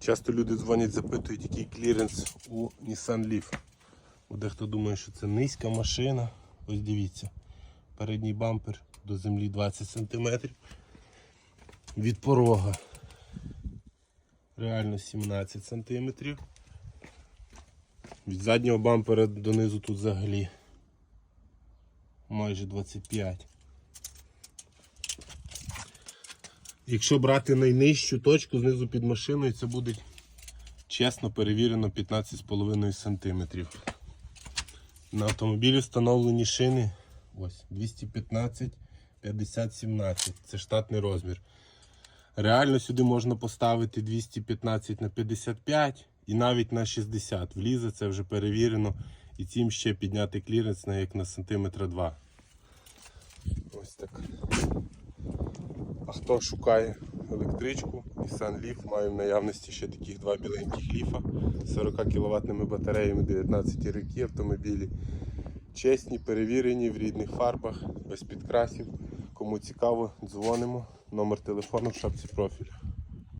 Часто люди дзвонять, запитують, який кліренс у Nissan Leaf. Дехто думає, що це низька машина. Ось дивіться. Передній бампер до землі 20 см. Від порога реально 17 см. Від заднього бампера донизу тут взагалі майже 25. Якщо брати найнижчу точку знизу під машиною, це буде чесно перевірено 15,5 см. На автомобілі встановлені шини ось 215 50 17. Це штатний розмір. Реально сюди можна поставити 215 на 55 і навіть на 60. Влізе, це вже перевірено. І цим ще підняти кліренс на як на сантиметра 2. Ось так. Хто шукає електричку, Nissan Leaf маю в наявності ще таких два біленьких ліфа з 40 кВт батареями 19 роки автомобілі. Чесні, перевірені в рідних фарбах, без підкрасів. Кому цікаво, дзвонимо. Номер телефону в шапці профілю.